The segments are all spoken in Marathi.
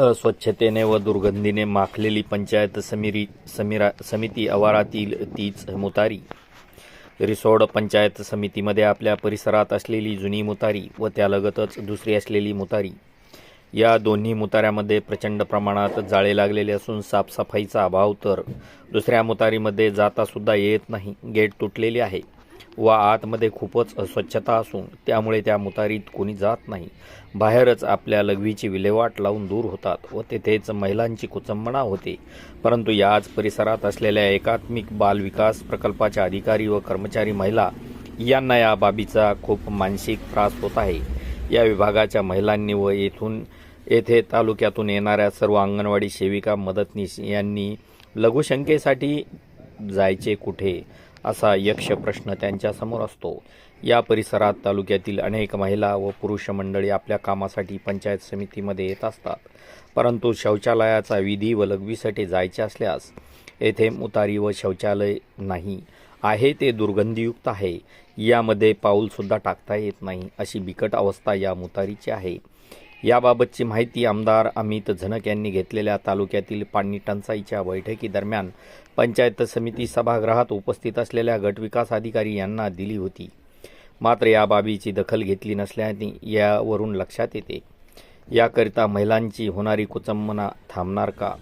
अस्वच्छतेने व दुर्गंधीने माखलेली पंचायत समिरी समिरा समिती आवारातील तीच मुतारी. रिसोड पंचायत समितीमध्ये आपल्या परिसरात असलेली जुनी मुतारी व त्यालगतच दुसरी असलेली मुतारी. या दोन्ही मुताऱ्यामध्ये प्रचंड प्रमाणात जाळे लागलेले असून साफसफाईचा अभाव तर दुसऱ्या मुतारीमध्ये जातासुद्धा येत नाही गेट तुटलेले आहे. व आतमध्ये खूपच अस्वच्छता असून त्यामुळे त्या मुतारीत कोणी जात नाही. बाहेरच आपल्या लघवीची विल्हेवाट लावून दूर होतात व तेथेच महिलांची कुचंबणा होते. परंतु याच परिसरात असलेल्या एकात्मिक बाल विकास प्रकल्पाच्या अधिकारी व कर्मचारी महिला यांना या बाबीचा खूप मानसिक त्रास होत आहे. या विभागाच्या महिलांनी व येथून येथे तालुक्यातून येणाऱ्या सर्व अंगणवाडी सेविका मदतनीस यांनी लघुशंकेसाठी जायचे कुठे? असा यक्ष प्रश्न त्यांच्यासमोर असतो. या परिसरात तालुक्यातील अनेक महिला व पुरुष मंडळी आपल्या कामासाठी पंचायत समितीमध्ये येत असतात. परंतु शौचालयाचा विधी व लघवीसाठी जायचे असल्यास येथे मुतारी व शौचालय नाही. आहे ते दुर्गंधीयुक्त आहे. यामध्ये पाऊलसुद्धा टाकता येत नाही अशी बिकट अवस्था या मुतारीची आहे. याबाबतची माहिती आमदार अमित झनक यांनी घेतलेल्या तालुक्यातील पाणी टंचाईच्या बैठकीदरम्यान पंचायत समिती सभागृहात उपस्थित असलेल्या गटविकास अधिकारी यांना दिली होती. मात्र या बाबीची दखल घेतली नसल्याने यावरून लक्षात येते. याकरिता महिलांची होणारी कुचंबना थांबणार का?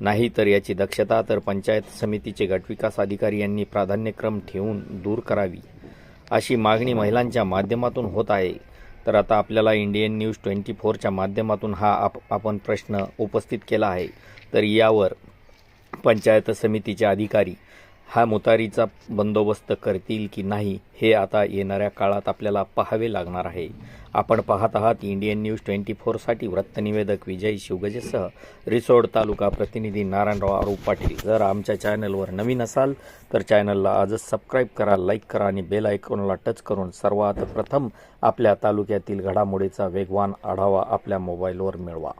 नाही तर याची दक्षता तर पंचायत समितीचे गटविकास अधिकारी यांनी प्राधान्यक्रम ठेवून दूर करावी अशी मागणी महिलांच्या माध्यमातून होत आहे. तर आता आपल्याला इंडियन न्यूज ट्वेंटी फोरच्या माध्यमातून हा आप आपण प्रश्न उपस्थित केला आहे. तर यावर पंचायत समितीचे अधिकारी हा मुतारीचा बंदोबस्त करतील की नाही हे आता येणाऱ्या काळात आपल्याला पाहावे लागणार आहे. आपण पाहत आहात इंडियन न्यूज ट्वेंटी फोरसाठी वृत्तनिवेदक विजय शिवगजेसह रिसोड तालुका प्रतिनिधी नारायणराव आरोप पाटील. जर आमच्या चॅनलवर नवीन असाल तर चॅनलला आजच सबस्क्राईब करा लाईक करा आणि बेल आयकॉनला टच करून सर्वात प्रथम आपल्या तालुक्यातील घडामोडीचा वेगवान आढावा आपल्या मोबाईलवर मिळवा.